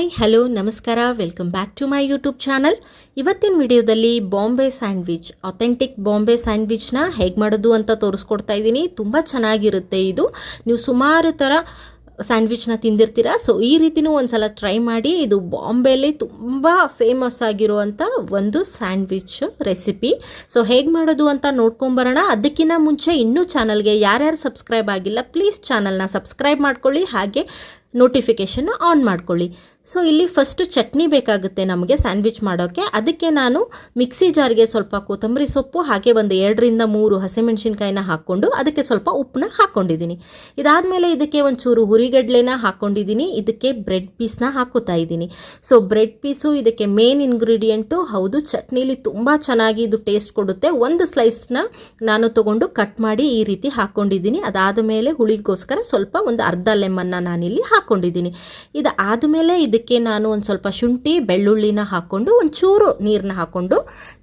Hi hello ನಮಸ್ಕಾರ welcome back to my YouTube channel ಇವತ್ತಿನ ವಿಡಿಯೋದಲ್ಲಿ ಬಾಂಬೆ ಸ್ಯಾಂಡ್ವಿಚ್ ಅಥೆಂಟಿಕ್ ಬಾಂಬೆ ಸ್ಯಾಂಡ್ವಿಚ್ನ ಹೇಗೆ ಮಾಡೋದು ಅಂತ ತೋರಿಸ್ಕೊಡ್ತಾ ಇದ್ದೀನಿ. ತುಂಬ ಚೆನ್ನಾಗಿರುತ್ತೆ ಇದು. ನೀವು ಸುಮಾರು ಥರ ಸ್ಯಾಂಡ್ವಿಚ್ನ ತಿಂದಿರ್ತೀರ. ಸೊ ಈ ರೀತಿನೂ ಒಂದ್ಸಲ ಟ್ರೈ ಮಾಡಿ. ಇದು ಬಾಂಬೆಲಿ ತುಂಬ ಫೇಮಸ್ ಆಗಿರುವಂಥ ಒಂದು ಸ್ಯಾಂಡ್ವಿಚ್ ರೆಸಿಪಿ ಸೊ ಹೇಗೆ ಮಾಡೋದು ಅಂತ ನೋಡ್ಕೊಂಬರೋಣ. ಅದಕ್ಕಿಂತ ಮುಂಚೆ ಇನ್ನೂ ಚಾನಲ್ಗೆ ಯಾರ್ಯಾರು ಸಬ್ಸ್ಕ್ರೈಬ್ ಆಗಿಲ್ಲ ಪ್ಲೀಸ್ ಚಾನಲ್ನ ಸಬ್ಸ್ಕ್ರೈಬ್ ಮಾಡ್ಕೊಳ್ಳಿ. ಹಾಗೆ ನೋಟಿಫಿಕೇಷನ್ ಆನ್ ಮಾಡ್ಕೊಳ್ಳಿ. ಸೊ ಇಲ್ಲಿ ಫಸ್ಟು ಚಟ್ನಿ ಬೇಕಾಗುತ್ತೆ ನಮಗೆ ಸ್ಯಾಂಡ್ವಿಚ್ ಮಾಡೋಕ್ಕೆ ಅದಕ್ಕೆ ನಾನು ಮಿಕ್ಸಿ ಜಾರ್ಗೆ ಸ್ವಲ್ಪ ಕೊತ್ತಂಬರಿ ಸೊಪ್ಪು, ಹಾಗೆ ಒಂದು ಎರಡರಿಂದ ಮೂರು ಹಸಿಮೆಣಸಿನ್ಕಾಯಿನ ಹಾಕ್ಕೊಂಡು ಅದಕ್ಕೆ ಸ್ವಲ್ಪ ಉಪ್ಪನ್ನ ಹಾಕ್ಕೊಂಡಿದ್ದೀನಿ. ಇದಾದಮೇಲೆ ಇದಕ್ಕೆ ಒಂಚೂರು ಹುರಿಗಡ್ಲೆನ ಹಾಕ್ಕೊಂಡಿದ್ದೀನಿ. ಇದಕ್ಕೆ ಬ್ರೆಡ್ ಪೀಸ್ನ ಹಾಕುತ್ತಾ ಇದ್ದೀನಿ. ಸೊ ಬ್ರೆಡ್ ಪೀಸು ಇದಕ್ಕೆ ಮೇನ್ ಇಂಗ್ರೀಡಿಯೆಂಟು ಹೌದು, ಚಟ್ನಿಲಿ ತುಂಬ ಚೆನ್ನಾಗಿ ಇದು ಟೇಸ್ಟ್ ಕೊಡುತ್ತೆ. ಒಂದು ಸ್ಲೈಸ್ನ ನಾನು ತೊಗೊಂಡು ಕಟ್ ಮಾಡಿ ಈ ರೀತಿ ಹಾಕ್ಕೊಂಡಿದ್ದೀನಿ. ಅದಾದ ಮೇಲೆ ಹುಳಿಗೋಸ್ಕರ ಸ್ವಲ್ಪ ಒಂದು ಅರ್ಧ ಲೆಮನ್ನ ನಾನಿಲ್ಲಿ ಹಾಕ್ಕೊಂಡಿದ್ದೀನಿ ಇದು ಆದಮೇಲೆ ಇದಕ್ಕೆ ನಾನು ಒಂದು ಸ್ವಲ್ಪ ಶುಂಠಿ, ಬೆಳ್ಳುಳ್ಳಿನ ಹಾಕ್ಕೊಂಡು ಒಂಚೂರು ನೀರನ್ನ ಹಾಕ್ಕೊಂಡು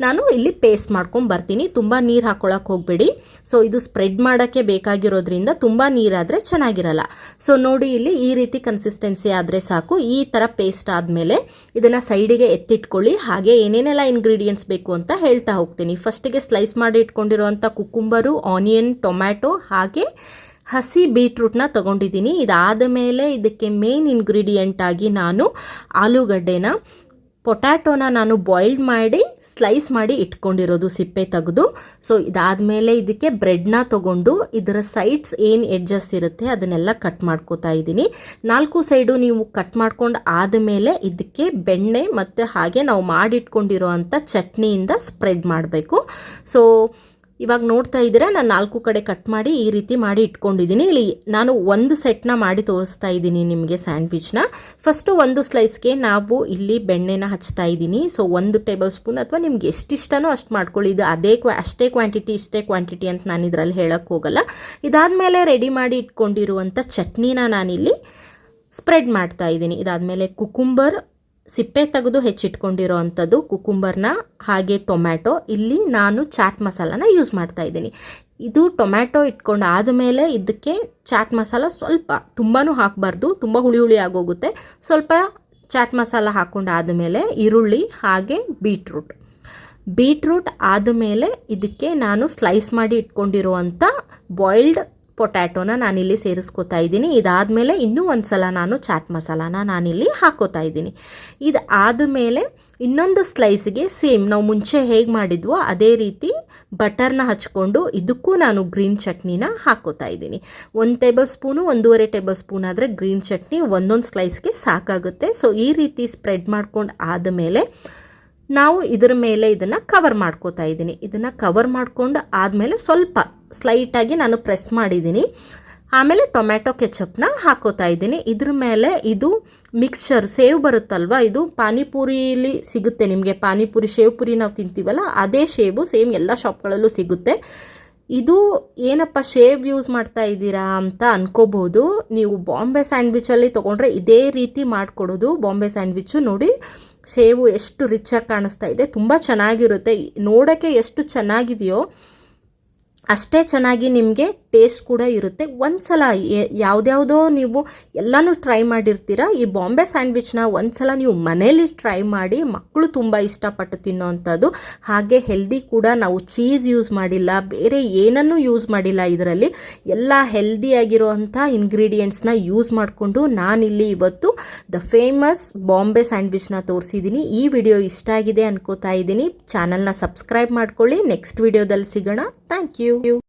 ನಾನು ಇಲ್ಲಿ ಪೇಸ್ಟ್ ಮಾಡ್ಕೊಂಡು ಬರ್ತೀನಿ. ತುಂಬ ನೀರು ಹಾಕ್ಕೊಳಕ್ಕೆ ಹೋಗಬೇಡಿ. ಸೊ ಇದು ಸ್ಪ್ರೆಡ್ ಮಾಡೋಕ್ಕೆ ಬೇಕಾಗಿರೋದ್ರಿಂದ ತುಂಬ ನೀರಾದರೆ ಚೆನ್ನಾಗಿರಲ್ಲ. ಸೊ ನೋಡಿ ಇಲ್ಲಿ ಈ ರೀತಿ ಕನ್ಸಿಸ್ಟೆನ್ಸಿ ಆದರೆ ಸಾಕು. ಈ ಥರ ಪೇಸ್ಟ್ ಆದಮೇಲೆ ಇದನ್ನು ಸೈಡಿಗೆ ಎತ್ತಿಟ್ಕೊಳ್ಳಿ. ಹಾಗೆ ಏನೇನೆಲ್ಲ ಇಂಗ್ರೀಡಿಯೆಂಟ್ಸ್ ಬೇಕು ಅಂತ ಹೇಳ್ತಾ ಹೋಗ್ತೀನಿ. ಫಸ್ಟಿಗೆ ಸ್ಲೈಸ್ ಮಾಡಿ ಇಟ್ಕೊಂಡಿರುವಂಥ ಕುಕ್ಕುಂಬರು ಆನಿಯನ್ ಟೊಮ್ಯಾಟೊ ಹಾಗೆ ಹಸಿ ಬೀಟ್ರೂಟ್ನ ತೊಗೊಂಡಿದ್ದೀನಿ. ಇದಾದ ಮೇಲೆ ಇದಕ್ಕೆ ಮೇನ್ ಇಂಗ್ರೀಡಿಯೆಂಟ್ ಆಗಿ ನಾನು ಆಲೂಗಡ್ಡೆನ, ಪೊಟ್ಯಾಟೋನ ನಾನು ಬಾಯ್ಲ್ಡ್ ಮಾಡಿ ಸ್ಲೈಸ್ ಮಾಡಿ ಇಟ್ಕೊಂಡಿರೋದು ಸಿಪ್ಪೆ ತೆಗೆದು. ಸೊ ಇದಾದಮೇಲೆ ಇದಕ್ಕೆ ಬ್ರೆಡ್ನ ತೊಗೊಂಡು, ಇದರ ಸೈಡ್ಸ್ ಏನು ಎಡ್ಜಸ್ ಇರುತ್ತೆ ಅದನ್ನೆಲ್ಲ ಕಟ್ ಮಾಡ್ಕೋತಾ ಇದ್ದೀನಿ. ನಾಲ್ಕು ಸೈಡು ನೀವು ಕಟ್ ಮಾಡ್ಕೊಂಡು ಆದಮೇಲೆ ಇದಕ್ಕೆ ಬೆಣ್ಣೆ ಮತ್ತು ಹಾಗೆ ನಾವು ಮಾಡಿಟ್ಕೊಂಡಿರೋ ಅಂಥ ಚಟ್ನಿಯಿಂದ ಸ್ಪ್ರೆಡ್ ಮಾಡಬೇಕು. ಸೊ ಇವಾಗ ನೋಡ್ತಾ ಇದ್ದೀರಾ? ನಾನು ನಾಲ್ಕು ಕಡೆ ಕಟ್ ಮಾಡಿ ಈ ರೀತಿ ಮಾಡಿ ಇಟ್ಕೊಂಡಿದ್ದೀನಿ. ಇಲ್ಲಿ ನಾನು ಒಂದು ಸೆಟ್ನ ಮಾಡಿ ತೋರಿಸ್ತಾ ಇದ್ದೀನಿ ನಿಮಗೆ ಸ್ಯಾಂಡ್ವಿಚ್ನ ಫಸ್ಟು ಒಂದು ಸ್ಲೈಸ್ಗೆ ನಾವು ಇಲ್ಲಿ ಬೆಣ್ಣೆನ ಹಚ್ತಾ ಇದ್ದೀನಿ. ಸೊ ಒಂದು ಟೇಬಲ್ ಸ್ಪೂನ್ ಅಥವಾ ನಿಮ್ಗೆ ಎಷ್ಟಿಷ್ಟನೋ ಅಷ್ಟು ಮಾಡ್ಕೊಳ್ಳಿ. ಇದು ಅದೇ ಕ್ವಾ ಅಷ್ಟೇ ಕ್ವಾಂಟಿಟಿ ಇಷ್ಟೇ ಕ್ವಾಂಟಿಟಿ ಅಂತ ನಾನು ಇದರಲ್ಲಿ ಹೇಳಕ್ಕೆ ಹೋಗಲ್ಲ. ಇದಾದಮೇಲೆ ರೆಡಿ ಮಾಡಿ ಇಟ್ಕೊಂಡಿರುವಂಥ ಚಟ್ನಿನ ನಾನಿಲ್ಲಿ ಸ್ಪ್ರೆಡ್ ಮಾಡ್ತಾ ಇದ್ದೀನಿ. ಇದಾದಮೇಲೆ ಕುಕುಂಬರ್ ಸಿಪ್ಪೆ ತೆಗೆದು ಹೆಚ್ಚಿಟ್ಕೊಂಡಿರೋ ಅಂಥದ್ದು ಕುಕುಂಬರ್ನ ಹಾಗೆ ಟೊಮ್ಯಾಟೊ. ಇಲ್ಲಿ ನಾನು ಚಾಟ್ ಮಸಾಲಾನ ಯೂಸ್ ಮಾಡ್ತಾ ಇದ್ದೀನಿ. ಇದು ಟೊಮ್ಯಾಟೊ ಇಟ್ಕೊಂಡು ಆದಮೇಲೆ ಇದಕ್ಕೆ ಚಾಟ್ ಮಸಾಲ ಸ್ವಲ್ಪ ತುಂಬಾ ಹಾಕಬಾರ್ದು, ತುಂಬ ಹುಳಿ ಹುಳಿ ಆಗೋಗುತ್ತೆ. ಸ್ವಲ್ಪ ಚಾಟ್ ಮಸಾಲ ಹಾಕ್ಕೊಂಡು ಆದಮೇಲೆ ಈರುಳ್ಳಿ, ಹಾಗೆ ಬೀಟ್ರೂಟ್. ಬೀಟ್ರೂಟ್ ಆದಮೇಲೆ ಇದಕ್ಕೆ ನಾನು ಸ್ಲೈಸ್ ಮಾಡಿ ಇಟ್ಕೊಂಡಿರುವಂಥ ಬಾಯ್ಲ್ಡ್ ಪೊಟ್ಯಾಟೋನ ನಾನಿಲ್ಲಿ ಸೇರಿಸ್ಕೋತಾ ಇದ್ದೀನಿ. ಇದಾದಮೇಲೆ ಇನ್ನೂ ಒಂದು ಸಲ ನಾನು ಚಾಟ್ ಮಸಾಲಾನ ನಾನಿಲ್ಲಿ ಹಾಕೋತಾ ಇದ್ದೀನಿ. ಇದು ಆದಮೇಲೆ ಇನ್ನೊಂದು ಸ್ಲೈಸ್ಗೆ ಸೇಮ್ ನಾವು ಮುಂಚೆ ಹೇಗೆ ಮಾಡಿದ್ವೋ ಅದೇ ರೀತಿ ಬಟರ್ನ ಹಚ್ಕೊಂಡು ಇದಕ್ಕೂ ನಾನು ಗ್ರೀನ್ ಚಟ್ನಿನ ಹಾಕೋತಾ ಇದ್ದೀನಿ. ಒಂದು ಟೇಬಲ್ ಸ್ಪೂನು, ಒಂದೂವರೆ ಟೇಬಲ್ ಸ್ಪೂನ್ ಆದರೆ ಗ್ರೀನ್ ಚಟ್ನಿ ಒಂದೊಂದು ಸ್ಲೈಸ್ಗೆ ಸಾಕಾಗುತ್ತೆ. ಸೊ ಈ ರೀತಿ ಸ್ಪ್ರೆಡ್ ಮಾಡ್ಕೊಂಡು ಆದಮೇಲೆ ನಾವು ಇದರ ಮೇಲೆ ಇದನ್ನು ಕವರ್ ಮಾಡ್ಕೋತಾ ಇದ್ದೀನಿ. ಇದನ್ನು ಕವರ್ ಮಾಡಿಕೊಂಡು ಆದಮೇಲೆ ಸ್ವಲ್ಪ ಸ್ಲೈಟಾಗಿ ನಾನು ಪ್ರೆಸ್ ಮಾಡಿದ್ದೀನಿ. ಆಮೇಲೆ ಟೊಮ್ಯಾಟೊ ಕೆಚಪ್ನ ಹಾಕೋತಾ ಇದ್ದೀನಿ. ಇದ್ರ ಮೇಲೆ ಇದು ಮಿಕ್ಸ್ಚರ್ ಸೇವ್ ಬರುತ್ತಲ್ವ? ಇದು ಪಾನಿಪುರಿಲಿ ಸಿಗುತ್ತೆ ನಿಮಗೆ. ಪಾನಿಪುರಿ, ಶೇವ್ ಪುರಿ ನಾವು ತಿಂತೀವಲ್ಲ, ಅದೇ ಶೇವು ಸೇಮ್ ಎಲ್ಲ ಶಾಪ್ಗಳಲ್ಲೂ ಸಿಗುತ್ತೆ. ಇದು ಏನಪ್ಪ ಶೇವ್ ಯೂಸ್ ಮಾಡ್ತಾ ಇದ್ದೀರಾ ಅಂತ ಅನ್ಕೋಬೋದು. ನೀವು ಬಾಂಬೆ ಸ್ಯಾಂಡ್ವಿಚಲ್ಲಿ ತೊಗೊಂಡ್ರೆ ಇದೇ ರೀತಿ ಮಾಡಿಕೊಡೋದು. ಬಾಂಬೆ ಸ್ಯಾಂಡ್ವಿಚ್ಚು ನೋಡಿ ಶೇವು ಎಷ್ಟು ರಿಚಾಗಿ ಕಾಣಿಸ್ತಾ ಇದೆ ತುಂಬ ಚೆನ್ನಾಗಿರುತ್ತೆ. ನೋಡೋಕ್ಕೆ ಎಷ್ಟು ಚೆನ್ನಾಗಿದೆಯೋ ಅಷ್ಟೇ ಚೆನ್ನಾಗಿ ನಿಮಗೆ ಟೇಸ್ಟ್ ಕೂಡ ಇರುತ್ತೆ. ಒಂದು ಸಲ ಯಾವುದ್ಯಾವುದೋ ನೀವು ಎಲ್ಲನೂ ಟ್ರೈ ಮಾಡಿರ್ತೀರ. ಈ ಬಾಂಬೆ ಸ್ಯಾಂಡ್ವಿಚ್ನ ಒಂದು ಸಲ ನೀವು ಮನೇಲಿ ಟ್ರೈ ಮಾಡಿ ಮಕ್ಕಳು ತುಂಬ ಇಷ್ಟಪಟ್ಟು ತಿನ್ನೋವಂಥದ್ದು ಹಾಗೆ ಹೆಲ್ದಿ ಕೂಡ ನಾವು ಚೀಸ್ ಯೂಸ್ ಮಾಡಿಲ್ಲ, ಬೇರೆ ಏನನ್ನೂ ಯೂಸ್ ಮಾಡಿಲ್ಲ ಇದರಲ್ಲಿ. ಎಲ್ಲ ಹೆಲ್ದಿಯಾಗಿರುವಂಥ ಇಂಗ್ರೀಡಿಯೆಂಟ್ಸ್ನ ಯೂಸ್ ಮಾಡಿಕೊಂಡು ನಾನಿಲ್ಲಿ ಇವತ್ತು ದ ಫೇಮಸ್ ಬಾಂಬೆ ಸ್ಯಾಂಡ್ವಿಚ್ನ ತೋರಿಸಿದ್ದೀನಿ ಈ ವಿಡಿಯೋ ಇಷ್ಟ ಆಗಿದೆ ಅನ್ಕೋತಾ ಇದ್ದೀನಿ. ಚಾನಲ್ನ ಸಬ್ಸ್ಕ್ರೈಬ್ ಮಾಡ್ಕೊಳ್ಳಿ. ನೆಕ್ಸ್ಟ್ ವಿಡಿಯೋದಲ್ಲಿ ಸಿಗೋಣ. Thank you you.